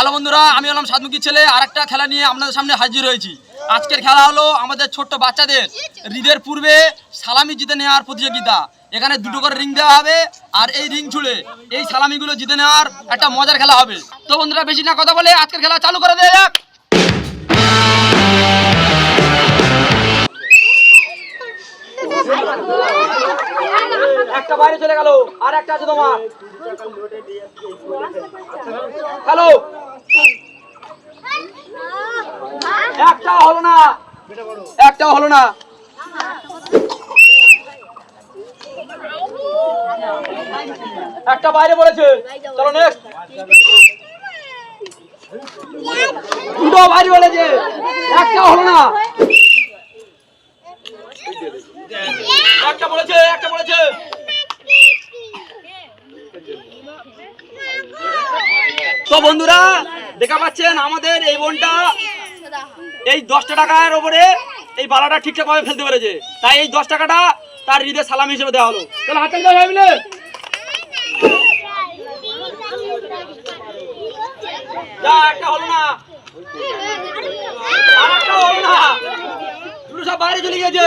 Hello বন্ধুরা, আমি হলাম সাতমুখী ছেলে আর একটা খেলা নিয়ে আপনাদের সামনে হাজির হয়েছি। আজকের খেলা হলো আমাদের ছোট্ট বাচ্চাদের ঈদের পূর্বে সালামি জিতে নেওয়ার প্রতিযোগিতা। এখানে দুটো করে রিং দেওয়া হবে, আর এই রিং ছুড়ে এই সালামিগুলো জিতে নেওয়ার একটা মজার খেলা হবে। তো বন্ধুরা, বেশি না কথা বলে আজকের খেলা চালু করে দেয় যাক। একটা বাইরে চলে গেল, আর একটা আছে তোমার। হ্যালো একটা হলো না। একটা হলো না। একটা বাইরে পড়েছে চলো নেক্সট দুটো বাইরে বলেছে। একটা হলো না। একটা বলেছে একটা বলেছে। তো বন্ধুরা দেখা পাচ্ছেন আমাদের এই বোনটা। এই দশটা টাকার ওপরে এই বালাটা ঠিকঠাক ভাবে ফেলতে পেরেছে। তাই এই দশ টাকাটা তার হৃদয় সালাম হিসেবে দেওয়া হলো। তাহলে হাতে দেওয়া মিলে। যা, একটা হলো না। আর একটা হলো না। দুটো সব বাইরে চলে গেছে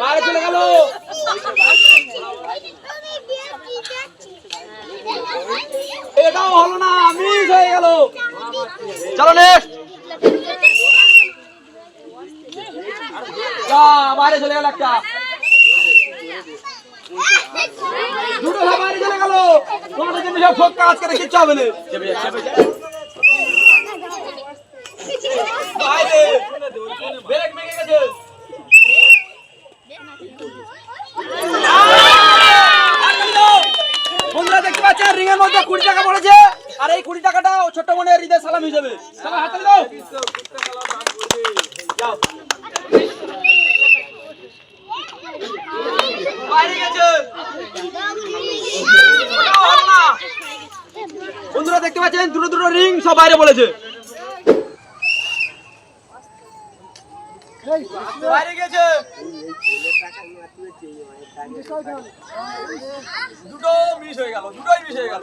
বাইরে চলে গেল। হলো না মিস হয়ে গেল। চলো নেক্সট বাইরে একটা। দুটো সব চলে গেল। তোমাদের সব কাজ করে কিচ্ছু হবে মেগে গেছে বন্ধুরা দেখতে পাচ্ছেন রিং এর মধ্যে কুড়ি টাকা পড়েছে আর এই কুড়ি টাকাটা ও ছোট্ট হৃদয় সালাম সবাই হাতে দাও। বন্ধুরা, দেখতে পাচ্ছেন? দুটো দুটো রিং সব বাইরে বলেছে। বাইরে গেছে। দুটো মিস হয়ে গেল, দুটোই মিস হয়ে গেল।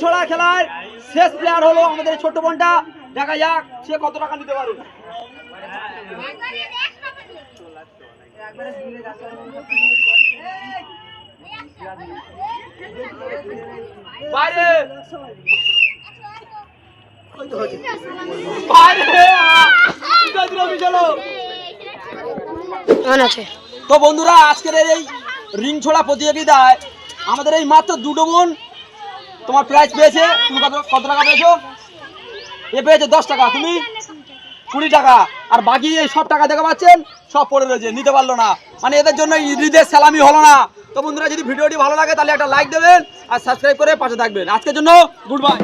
ছড়া খেলার শেষ প্লেয়ার হলো আমাদের ছোট্ট বোনটা। দেখা যাক সে কত টাকা নিতে পারে। বাইরে! তো বন্ধুরা, আজকের এই রিং ছোড়া প্রতিযোগিতায় আমাদের এই মাত্র দুটো বোন তোমার প্রাইজ পেয়েছে। তুমি কত কত টাকা পেয়েছ? এ পেয়েছে দশ টাকা। তুমি কুড়ি টাকা। আর বাকি এই সব টাকা দেখা পাচ্ছেন, সব পড়ে রয়েছে। নিতে পারল না। মানে এদের জন্য ঈদের সালামি হলো না। তো বন্ধুরা, যদি ভিডিওটি ভালো লাগে, তাহলে একটা লাইক দেবেন আর সাবস্ক্রাইব করে পাশে থাকবেন। আজকের জন্য গুড বাই